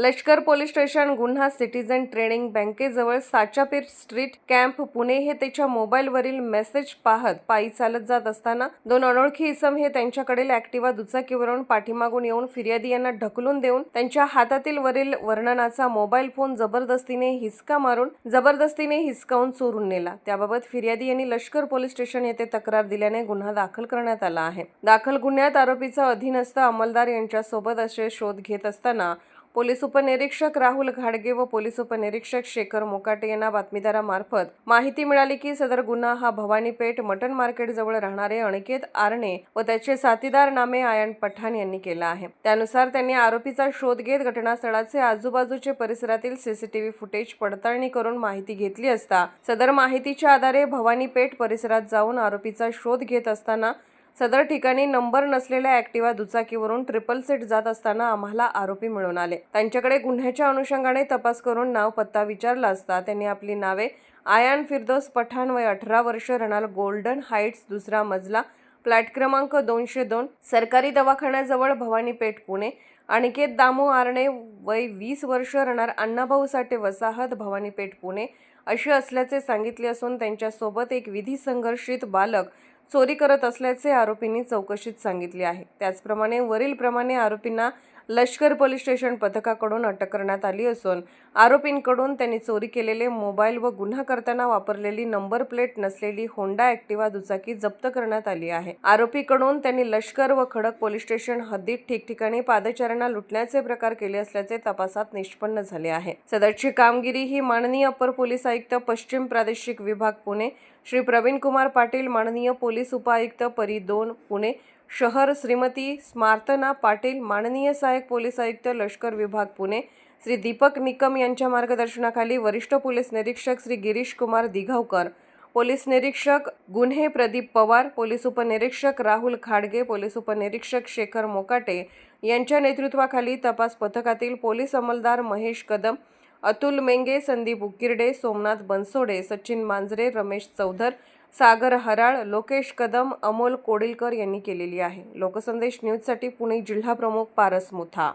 लष्कर police station गुन्हा citizen training बँकेजवळ साचापीर स्ट्रीट कॅम्प पुणे हे त्याच्या मोबाईलवरील मेसेज पाहत पायी चालत जात असताना दोन अनोळखी इसम हे त्यांच्याकडील ऍक्टिव्हा दुचाकीवरून पाठीमागून येऊन फिर्यादी यांना ढकलून देऊन त्यांच्या हातातील वरील वर्णनाचा मोबाईल फोन जबरदस्तीने हिसका मारून जबरदस्तीने हिसकावून चोरून नेला. त्याबाबत फिर्यादी यांनी लष्कर पोलीस स्टेशन येथे तक्रार दिल्याने गुन्हा दाखल करण्यात आला आहे. दाखल गुन्ह्यात आरोपीचा अधीनस्थ अंमलदार यांच्यासोबत असे शोध घेत असताना पोलीस उपनिरीक्षक राहुल घाडगे व पोलीस उपनिरीक्षक शेखर मोकाटे यांना बातमीदारामार्फत माहिती मिळाली की सदर गुन्हा हा भवानीपेठ मटन मार्केट जवळ राहणारे अनिकेत आरणे व त्याचे साथीदार नामे आयन पठाण यांनी केला आहे. त्यानुसार त्यांनी आरोपीचा शोध घेत घटनास्थळाचे आजूबाजूचे परिसरातील सीसीटीव्ही फुटेज पडताळणी करून माहिती घेतली असता सदर माहितीच्या आधारे भवानीपेठ परिसरात जाऊन आरोपीचा शोध घेत असताना सदर ठिकाणी नंबर नसलेल्या ऍक्टिवा दुचाकीवरून ट्रिपल सीट जात असताना आम्हाला आरोपी मिळून आले. त्यांच्याकडे गुन्ह्याच्या अनुषंगाने तपास करून नाव पत्ता विचारला असता त्यांनी आपली नावे आयान फिरदोस पठाण वय अठरा वर्ष रणाल गोल्डन हाईट्स दुसरा मजला फ्लॅट क्रमांक दोनशे दोन सरकारी दवाखान्याजवळ भवानी पेठ पुणे अनिकेत दामू आरणे वय वीस वर्ष राहणार अण्णाभाऊ साठे वसाहत भवानी पेठ पुणे अशी असल्याचे सांगितले असून त्यांच्यासोबत एक विधी संघर्षित बालक चोरी करत असल्याचे आरोपींनी चौकशीत सांगितले आहे. त्याचप्रमाणे वरीलप्रमाणे आरोपींना लष्कर पोलीस स्टेशन पथकाकडून अटक करण्यात आली असून आरोपींकडून त्यांनी चोरी केलेले मोबाईल व गुन्हा करताना वापरलेली नंबर प्लेट नसलेली होंडा ॲक्टिवा दुचाकी जप्त करण्यात आली आहे. आरोपीकडून त्यांनी लष्कर व खडक पोलीस स्टेशन हद्दीत ठिकठिकाणी पादचाऱ्यांना लुटण्याचे प्रकार केले असल्याचे तपासात निष्पन्न झाले आहे. सदरची कामगिरी ही माननीय अप्पर पोलीस आयुक्त पश्चिम प्रादेशिक विभाग पुणे. श्री प्रवीण कुमार पाटील माननीय पोलीस उपायुक्त परी दोन पुणे. शहर श्रीमती स्मार्तना पाटील माननीय सहाय्यक पोलीस आयुक्त लष्कर विभाग पुणे श्री दीपक निकम यांच्या मार्गदर्शनाखाली वरिष्ठ पोलीस निरीक्षक श्री गिरीश कुमार दिघावकर पोलीस निरीक्षक गुन्हे प्रदीप पवार पोलीस उपनिरीक्षक राहुल खाडगे पोलीस उपनिरीक्षक शेखर मोकाटे यांच्या नेतृत्वाखाली तपास पथकातील पोलीस अंमलदार महेश कदम अतुल मेंगे संदीप उकिरडे सोमनाथ बनसोडे सचिन मांजरे रमेश चौधर सागर हराळ लोकेश कदम अमोल कोडिलकर यांनी केलेली आहे. लोकसंदेश न्यूजसाठी पुणे जिल्हा प्रमुख पारस मुथा.